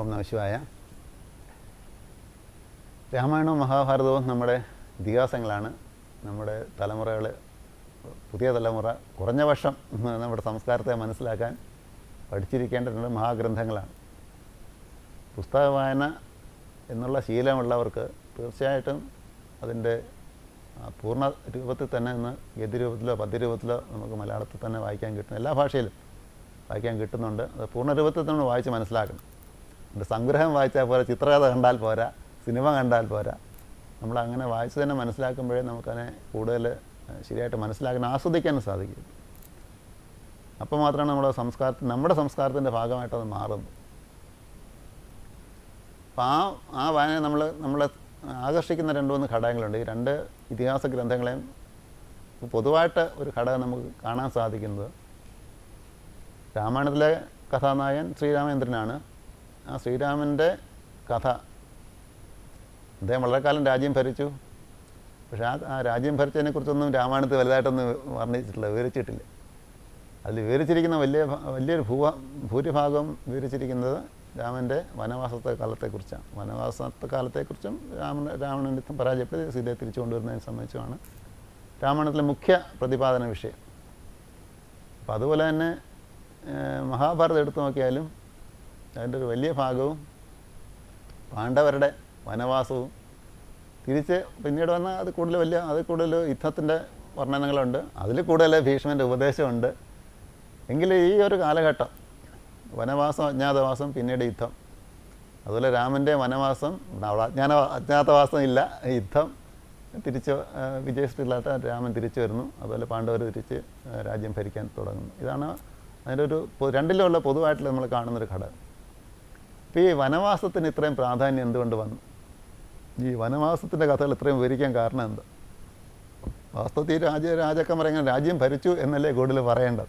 ഓം നമശിവായ രാമായണവും മഹാഭാരതവും നമ്മുടെ ഇതിഹാസങ്ങളാണ്. നമ്മുടെ തലമുറകൾ പുതിയ തലമുറ കുറഞ്ഞ വർഷം നമ്മുടെ സംസ്കാരത്തെ മനസ്സിലാക്കാൻ പഠിച്ചിരിക്കേണ്ട രണ്ട് മഹാഗ്രന്ഥങ്ങളാണ്. പുസ്തക വായന എന്നുള്ള ശീലമുള്ളവർക്ക് തീർച്ചയായിട്ടും അതിന്റെ പൂർണ രൂപത്തിൽ തന്നെ ഇന്ന് ഗദ്യരൂപത്തിലോ പദ്യരൂപത്തിലോ നമുക്ക് മലയാളത്തിൽ തന്നെ വായിക്കാൻ കിട്ടും എല്ലാ ഭാഷയിലും വായിക്കാൻ കിട്ടുന്നുണ്ട്. അത് പൂർണ രൂപത്തിൽ നമ്മൾ വായിച്ച് മനസ്സിലാക്കണം. സംഗ്രഹം വായിച്ചാൽ പോരാ ചിത്രകഥ കണ്ടാൽ പോരാ സിനിമ കണ്ടാൽ പോരാ. നമ്മൾ അങ്ങനെ വായിച്ച് തന്നെ മനസ്സിലാക്കുമ്പോഴേ നമുക്കതിനെ കൂടുതൽ ശരിയായിട്ട് മനസ്സിലാക്കാൻ ആസ്വദിക്കാനും സാധിക്കും. അപ്പോൾ മാത്രമാണ് നമ്മുടെ സംസ്കാരത്തിൽ നമ്മുടെ സംസ്കാരത്തിന്റെ ഭാഗമായിട്ട് അത് മാറുന്നത്. അപ്പോൾ ആ ആ വായന നമ്മൾ നമ്മളെ ആകർഷിക്കുന്ന രണ്ട് മൂന്ന് ഘടകങ്ങളുണ്ട്. ഈ രണ്ട് ഇതിഹാസ ഗ്രന്ഥങ്ങളെയും പൊതുവായിട്ട് ഒരു ഘടകം നമുക്ക് കാണാൻ സാധിക്കുന്നത് രാമായണത്തിലെ കഥാനായകൻ ശ്രീരാമചന്ദ്രനാണ്. ആ ശ്രീരാമന്റെ കഥ. അദ്ദേഹം വളരെ കാലം രാജ്യം ഭരിച്ചു. പക്ഷെ ആ ആ രാജ്യം ഭരിച്ചതിനെക്കുറിച്ചൊന്നും രാമായണത്തിൽ വലുതായിട്ടൊന്നും വർണിച്ചിട്ടില്ല വിവരിച്ചിട്ടില്ല. അതിൽ വിവരിച്ചിരിക്കുന്ന വലിയ വലിയൊരു ഭൂവ ഭൂരിഭാഗം വിവരിച്ചിരിക്കുന്നത് രാമന്റെ വനവാസത്തെ കാലത്തെക്കുറിച്ചാണ്. വനവാസത്തെ കാലത്തെക്കുറിച്ചും രാമൻ രാവണന്റെ പരാജയപ്പെട്ട് സീതയെ തിരിച്ചു കൊണ്ടുവരുന്നതിനെ സംബന്ധിച്ചുമാണ് രാമായണത്തിലെ മുഖ്യ പ്രതിപാദന വിഷയം. അപ്പോൾ അതുപോലെ തന്നെ മഹാഭാരതം എടുത്തു നോക്കിയാലും അതിന്റെ ഒരു വലിയ ഭാഗവും പാണ്ഡവരുടെ വനവാസവും. തിരിച്ച് പിന്നീട് വന്ന അത് കൂടുതൽ വലിയ അത് കൂടുതൽ യുദ്ധത്തിന്റെ വർണനകളുണ്ട് അതിൽ കൂടുതൽ ഭീഷ്മന്റെ ഉപദേശമുണ്ട്. എങ്കിലും ഈ ഒരു കാലഘട്ടം വനവാസം അജ്ഞാതവാസം പിന്നീട് യുദ്ധം. അതുപോലെ രാമന്റെ വനവാസം അജ്ഞാന അജ്ഞാതവാസം ഇല്ല യുദ്ധം. തിരിച്ച് ആ, വിജയിച്ചിട്ടില്ലാത്ത രാമൻ തിരിച്ചു വരുന്നു. അതുപോലെ പാണ്ഡവർ തിരിച്ച് രാജ്യം ഭരിക്കാൻ തുടങ്ങുന്നു. ഇതാണ് അതിന്റെ ഒരു രണ്ടിലുള്ള പൊതുവായിട്ടുള്ള നമ്മൾ കാണുന്നൊരു ഘടകം. ഇപ്പോൾ ഈ വനവാസത്തിന് ഇത്രയും പ്രാധാന്യം എന്തുകൊണ്ട് വന്നു? ഈ വനവാസത്തിന്റെ കഥകൾ ഇത്രയും വിവരിക്കാൻ കാരണം എന്താ? വാസ്തവത്തിൽ രാജ രാജാക്കന്മാർ എങ്ങനെ രാജ്യം ഭരിച്ചു എന്നല്ലേ കൂടുതൽ പറയേണ്ടത്?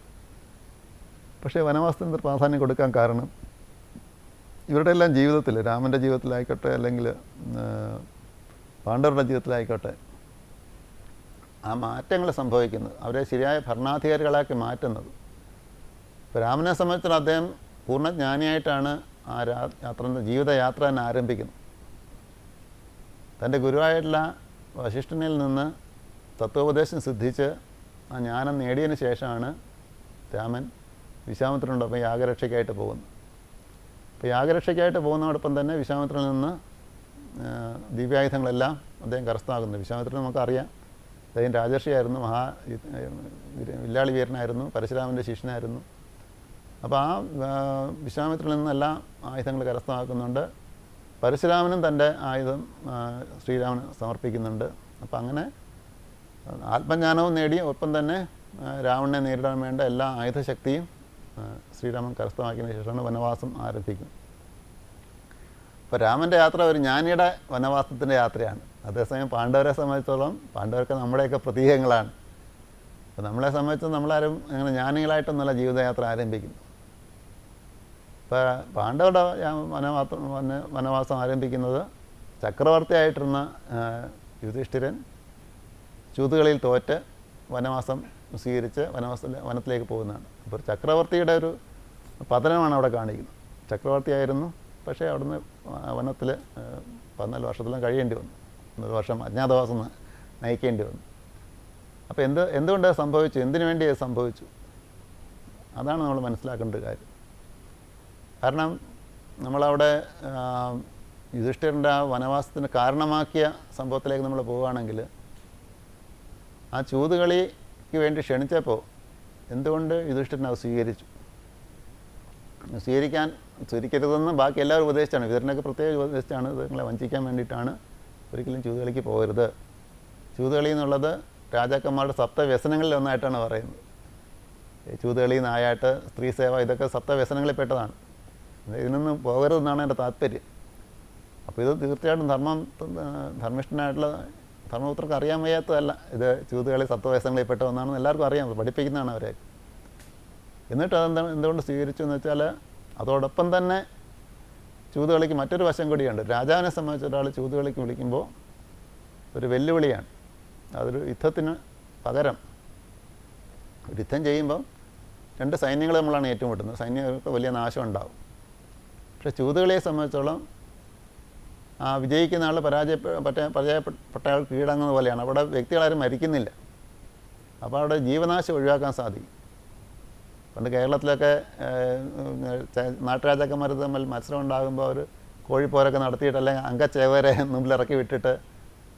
പക്ഷേ വനവാസത്തിന് പ്രാധാന്യം കൊടുക്കാൻ കാരണം ഇവരുടെ എല്ലാം ജീവിതത്തിൽ രാമന്റെ ജീവിതത്തിലായിക്കോട്ടെ അല്ലെങ്കിൽ പാണ്ഡവരുടെ ജീവിതത്തിലായിക്കോട്ടെ ആ മാറ്റങ്ങൾ സംഭവിക്കുന്നത് അവരെ ശരിയായ ഭരണാധികാരികളാക്കി മാറ്റുന്നത്. ഇപ്പോൾ രാമനെ സംബന്ധിച്ചിടത്തോളം അദ്ദേഹം പൂർണ ജ്ഞാനിയായിട്ടാണ് ആ യാത്ര ജീവിതയാത്ര തന്നെ ആരംഭിക്കുന്നു. തന്റെ ഗുരുവായിട്ടുള്ള വശിഷ്ഠനിൽ നിന്ന് തത്വോപദേശം സിദ്ധിച്ച് ആ ജ്ഞാനം നേടിയതിന് ശേഷമാണ് രാമൻ വിശ്വാമിത്രനോടൊപ്പം യാഗരക്ഷയ്ക്കായിട്ട് പോകുന്നത്. അപ്പോൾ യാഗരക്ഷയ്ക്കായിട്ട് പോകുന്നതോടൊപ്പം തന്നെ വിശ്വാമിത്രനിൽ നിന്ന് ദിവ്യായുധങ്ങളെല്ലാം അദ്ദേഹം കരസ്ഥമാക്കുന്നു. വിശ്വാമിത്രൻ നമുക്കറിയാം. അദ്ദേഹം രാജർഷിയായിരുന്നു മഹാ വില്ലാളി വീരനായിരുന്നു പരശുരാമന്റെ ശിഷ്യനായിരുന്നു. അപ്പോൾ ആ ആ, നിന്ന് നിന്നെല്ലാം ആയുധങ്ങൾ കരസ്ഥമാക്കുന്നുണ്ട്. പരശുരാമനും തന്റെ ആയുധം ശ്രീരാമന് സമർപ്പിക്കുന്നുണ്ട്. അപ്പോൾ അങ്ങനെ ആത്മജ്ഞാനവും നേടി ഒപ്പം തന്നെ രാവണനെ നേരിടാൻ വേണ്ട എല്ലാ ആയുധശക്തിയും ശ്രീരാമൻ കരസ്ഥമാക്കിയതിന് ശേഷമാണ് വനവാസം ആരംഭിക്കുന്നത് അപ്പോൾ രാമന്റെ യാത്ര ഒരു ജ്ഞാനിയുടെ വനവാസത്തിന്റെ യാത്രയാണ്. അതേസമയം പാണ്ഡവരെ സംബന്ധിച്ചോളം പാണ്ഡവർക്ക് നമ്മുടെയൊക്കെ പ്രതീകങ്ങളാണ്. അപ്പോൾ നമ്മളെ സംബന്ധിച്ച് നമ്മളാരും അങ്ങനെ ജ്ഞാനികളായിട്ടൊന്നുമല്ല ജീവിതയാത്ര ആരംഭിക്കുന്നു ഇപ്പോൾ പാണ്ഡവരുടെ വനവാസം വന വനവാസം ആരംഭിക്കുന്നത് ചക്രവർത്തിയായിട്ടിരുന്ന യുധിഷ്ഠിരൻ ചൂതുകളിൽ തോറ്റ് വനവാസം സ്വീകരിച്ച് വനവാസ വനത്തിലേക്ക് പോകുന്നതാണ്. അപ്പോൾ ചക്രവർത്തിയുടെ ഒരു പതനമാണ് അവിടെ കാണിക്കുന്നത്. ചക്രവർത്തിയായിരുന്നു പക്ഷേ അവിടുന്ന് വനത്തിൽ പതിനാല് വർഷത്തിലും കഴിയേണ്ടി വന്നു. ഒരു വർഷം അജ്ഞാതവാസം നയിക്കേണ്ടി വന്നു. അപ്പോൾ എന്ത് എന്തുകൊണ്ട് സംഭവിച്ചു? എന്തിനു വേണ്ടി സംഭവിച്ചു? അതാണ് നമ്മൾ മനസ്സിലാക്കേണ്ട കാര്യം. കാരണം നമ്മളവിടെ യുധിഷ്ഠിരന്റെ ആ വനവാസത്തിന് കാരണമാക്കിയ സംഭവത്തിലേക്ക് നമ്മൾ പോവുകയാണെങ്കിൽ ആ ചൂതുകളിക്ക് വേണ്ടി ക്ഷണിച്ചപ്പോൾ എന്തുകൊണ്ട് യുധിഷ്ഠിരൻ അത് സ്വീകരിച്ചു? സ്വീകരിക്കാൻ സ്വീകരിക്കരുതെന്ന് ബാക്കി എല്ലാവരും ഉപദേശിച്ചാണ്. വിതരണൊക്കെ പ്രത്യേകം ഉപദേശിച്ചാണ് നിങ്ങളെ വഞ്ചിക്കാൻ വേണ്ടിയിട്ടാണ് ഒരിക്കലും ചൂതുകളിക്ക് പോകരുത്. ചൂതുകളി എന്നുള്ളത് രാജാക്കന്മാരുടെ സപ്തവ്യസനങ്ങളിൽ ഒന്നായിട്ടാണ് പറയുന്നത്. ചൂതുകളി നായാട്ട് സ്ത്രീ സേവ ഇതൊക്കെ സപ്തവ്യസനങ്ങളിൽ പെട്ടതാണ്. ഇതിനൊന്നും പോകരുതെന്നാണ് എന്റെ താല്പര്യം. അപ്പോൾ ഇത് തീർച്ചയായിട്ടും ധർമ്മം ധർമ്മിഷ്ഠനായിട്ടുള്ള ധർമ്മപുത്രർക്ക് അറിയാൻ വയ്യാത്തതല്ല. ഇത് ചൂതുകളി സത്വവ്യസനങ്ങളിൽ പെട്ടതെന്നാണെന്ന് എല്ലാവർക്കും അറിയാം. പഠിപ്പിക്കുന്നതാണ് അവരെ. എന്നിട്ട് അതെന്താണ് എന്തുകൊണ്ട് സ്വീകരിച്ചു എന്ന് വെച്ചാൽ അതോടൊപ്പം തന്നെ ചൂതുകളിക്ക് മറ്റൊരു വശം കൂടിയുണ്ട്. രാജാവിനെ സംബന്ധിച്ച് ഒരാൾ ചൂതുകളിക്ക് വിളിക്കുമ്പോൾ ഒരു വെല്ലുവിളിയാണ്. അതൊരു യുദ്ധത്തിന് പകരം. യുദ്ധം ചെയ്യുമ്പം രണ്ട് സൈന്യങ്ങൾ നമ്മളാണ് ഏറ്റുമുട്ടുന്നത്. സൈന്യങ്ങൾക്ക് വലിയ നാശം ഉണ്ടാവും. പക്ഷേ ചൂതുകളിയെ സംബന്ധിച്ചോളം ആ വിജയിക്കുന്ന ആൾ പരാജയപ്പെട്ട പരാജയപ്പെട്ട ആൾ കീഴടങ്ങുന്ന പോലെയാണ്. അവിടെ വ്യക്തികളാരും മരിക്കുന്നില്ല. അപ്പോൾ അവിടെ ജീവനാശം ഒഴിവാക്കാൻ സാധിക്കും. പണ്ട് കേരളത്തിലൊക്കെ നാട്ടുരാജാക്കന്മാർ തമ്മിൽ മത്സരം ഉണ്ടാകുമ്പോൾ അവർ കോഴിപ്പോരൊക്കെ നടത്തിയിട്ട് അല്ലെങ്കിൽ അംഗച്ചേവരെ മുമ്പിൽ ഇറക്കി വിട്ടിട്ട്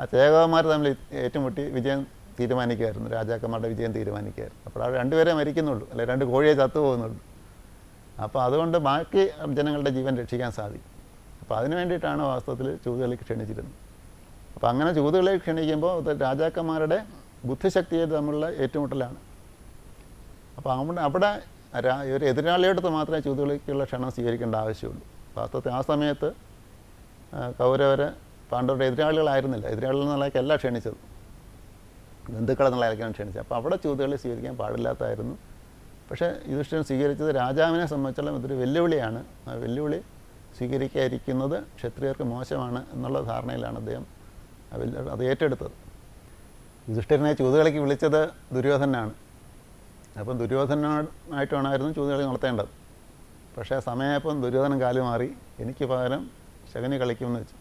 ആ ചേകവന്മാർ തമ്മിൽ ഏറ്റുമുട്ടി വിജയം തീരുമാനിക്കുമായിരുന്നു. രാജാക്കന്മാരുടെ വിജയം തീരുമാനിക്കുമായിരുന്നു. അപ്പോൾ അവർ രണ്ടുപേരെ മരിക്കുന്നുള്ളൂ. അല്ലെങ്കിൽ രണ്ട് കോഴിയെ ചത്തു പോകുന്നുള്ളൂ. അപ്പോൾ അതുകൊണ്ട് ബാക്കി ജനങ്ങളുടെ ജീവൻ രക്ഷിക്കാൻ സാധിക്കും. അപ്പോൾ അതിന് വേണ്ടിയിട്ടാണ് വാസ്തവത്തിൽ ചൂതുകളി ക്ഷണിച്ചിരുന്നത്. അപ്പോൾ അങ്ങനെ ചൂതുകളെ ക്ഷണിക്കുമ്പോൾ രാജാക്കന്മാരുടെ ബുദ്ധിശക്തിയെ തമ്മിലുള്ള ഏറ്റുമുട്ടലാണ്. അപ്പോൾ അവിടെ അവിടെ ഒരു എതിരാളിയെടുത്ത് മാത്രമേ ചൂതുകളിക്കുള്ള ക്ഷണം സ്വീകരിക്കേണ്ട ആവശ്യമുള്ളൂ. വാസ്തവത്തിൽ ആ സമയത്ത് കൗരവർ പാണ്ഡവരുടെ എതിരാളികളായിരുന്നില്ല. എതിരാളികൾ എന്നുള്ളതൊക്കെയല്ല ക്ഷണിച്ചത്. ബന്ധുക്കൾ എന്നുള്ളതൊക്കെയാണ് ക്ഷണിച്ചത്. അപ്പോൾ അവിടെ ചൂതുകളി സ്വീകരിക്കാൻ പാടില്ലാത്തായിരുന്നു പക്ഷേ യുധിഷ്ഠിരൻ സ്വീകരിച്ചത് രാജാവിനെ സംബന്ധിച്ചിടത്തോളം ഇതൊരു വെല്ലുവിളിയാണ്. ആ വെല്ലുവിളി സ്വീകരിക്കാതിരിക്കുന്നത് ക്ഷത്രിയർക്ക് മോശമാണ് എന്നുള്ള ധാരണയിലാണ് അദ്ദേഹം അത് ഏറ്റെടുത്തത്. യുധിഷ്ഠിരനെ ചൂതുകളിക്ക് വിളിച്ചത് ദുര്യോധനാണ്. അപ്പം ദുര്യോധനായിട്ടാണായിരുന്നു ചൂതുകളി നടത്തേണ്ടത്. പക്ഷേ സമയമായപ്പം ദുര്യോധനൻ കാലു മാറി. എനിക്ക് പകരം ശകനി കളിക്കുമെന്ന് വെച്ചു.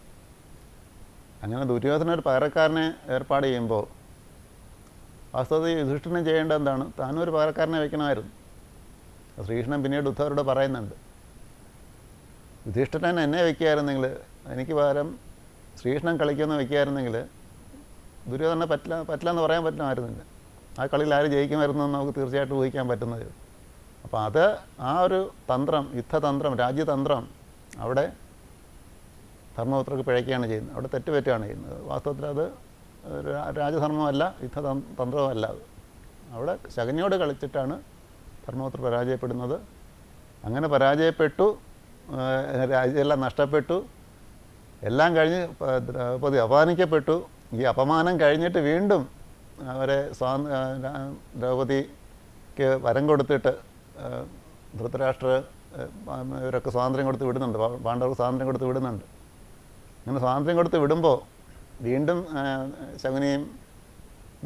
അങ്ങനെ ദുര്യോധന ഒരു പകരക്കാരനെ ഏർപ്പാട് ചെയ്യുമ്പോൾ വാസ്തവത്തിൽ യുധിഷ്ഠിരൻ ചെയ്യേണ്ട എന്താണ്? താനും ഒരു പകരക്കാരനെ വയ്ക്കണമായിരുന്നു. ശ്രീകൃഷ്ണൻ പിന്നീട് ഉദ്ധവരോട് പറയുന്നുണ്ട്. യുധിഷ്ഠിരൻ എന്നെ വയ്ക്കുകയായിരുന്നെങ്കിൽ എനിക്ക് പകരം ശ്രീകൃഷ്ണൻ കളിക്കുന്ന വയ്ക്കുകയായിരുന്നെങ്കിൽ ദുര്യോധനെ പറ്റില്ല പറ്റില്ല എന്ന് പറയാൻ പറ്റുമായിരുന്നില്ല. ആ കളിയിൽ ആര് ജയിക്കുമായിരുന്നു നമുക്ക് തീർച്ചയായിട്ടും ഊഹിക്കാൻ പറ്റുന്നത് അപ്പോൾ അത് ആ ഒരു തന്ത്രം യുദ്ധതന്ത്രം രാജ്യതന്ത്രം അവിടെ ധർമ്മപുത്രക്ക് പിഴയ്ക്കുകയാണ് ചെയ്യുന്നത്. അവിടെ തെറ്റുപറ്റുകയാണ് ചെയ്യുന്നത്. വാസ്തവത്തിൽ അത് രാജധർമ്മമല്ല യുദ്ധ തന്ത്രവുമല്ല. അത് അവിടെ ശകനിയോട് കളിച്ചിട്ടാണ് ധർമ്മപുത്ര പരാജയപ്പെടുന്നത്. അങ്ങനെ പരാജയപ്പെട്ടു രാജ്യമെല്ലാം നഷ്ടപ്പെട്ടു. എല്ലാം കഴിഞ്ഞ് പ- ദ്രൗപദി അപമാനിക്കപ്പെട്ടു. ഈ അപമാനം കഴിഞ്ഞിട്ട് വീണ്ടും അവരെ സ്വാ ദ്രൗപതിക്ക് വരം കൊടുത്തിട്ട് ധൃതരാഷ്ട്ര ഇവരൊക്കെ സ്വാതന്ത്ര്യം കൊടുത്ത് വിടുന്നുണ്ട്. പാണ്ഡവർക്ക് സ്വാതന്ത്ര്യം കൊടുത്ത് വിടുന്നുണ്ട്. അങ്ങനെ സ്വാതന്ത്ര്യം കൊടുത്ത് വിടുമ്പോൾ വീണ്ടും ശകുനിയും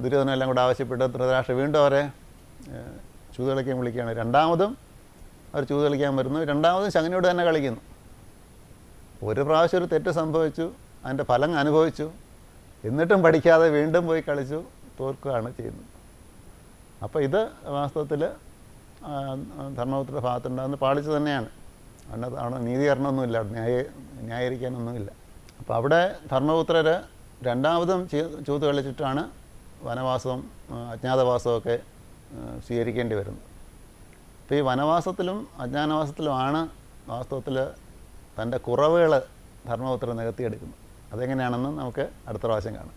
ദുര്യോധനം എല്ലാം കൂടെ ആവശ്യപ്പെട്ട് ധൃതരാഷ്ട്ര വീണ്ടും അവരെ ചൂത് കളിക്കാൻ വിളിക്കുകയാണ്. രണ്ടാമതും അവർ ചൂത് കളിക്കാൻ വരുന്നു. രണ്ടാമതും ശകുനിയോട് തന്നെ കളിക്കുന്നു. ഒരു പ്രാവശ്യം ഒരു തെറ്റ് സംഭവിച്ചു അതിന്റെ ഫലം അനുഭവിച്ചു. എന്നിട്ടും പഠിക്കാതെ വീണ്ടും പോയി കളിച്ചു തോൽക്കുകയാണ് ചെയ്യുന്നത്. അപ്പോൾ ഇത് വാസ്തവത്തിൽ ധർമ്മപുത്ര ഭാഗത്തുണ്ടാകുന്ന പാളിച്ചു തന്നെയാണ്. അവിടെ അവിടെ നീതീകരണമൊന്നുമില്ല ന്യായ ന്യായീകരിക്കാനൊന്നുമില്ല. അപ്പോൾ അവിടെ ധർമ്മപുത്രർ രണ്ടാമതും ചൂത് കളിച്ചിട്ടാണ് വനവാസവും അജ്ഞാതവാസമൊക്കെ സ്വീകരിക്കേണ്ടി വരുന്നത്. അപ്പോൾ ഈ വനവാസത്തിലും അജ്ഞാനവാസത്തിലുമാണ് വാസ്തവത്തിൽ തന്റെ കുറവുകൾ ധർമ്മപുത്രൻ നികത്തിയെടുക്കുന്നത്. അതെങ്ങനെയാണെന്ന് നമുക്ക് അടുത്ത പ്രാവശ്യം കാണാം.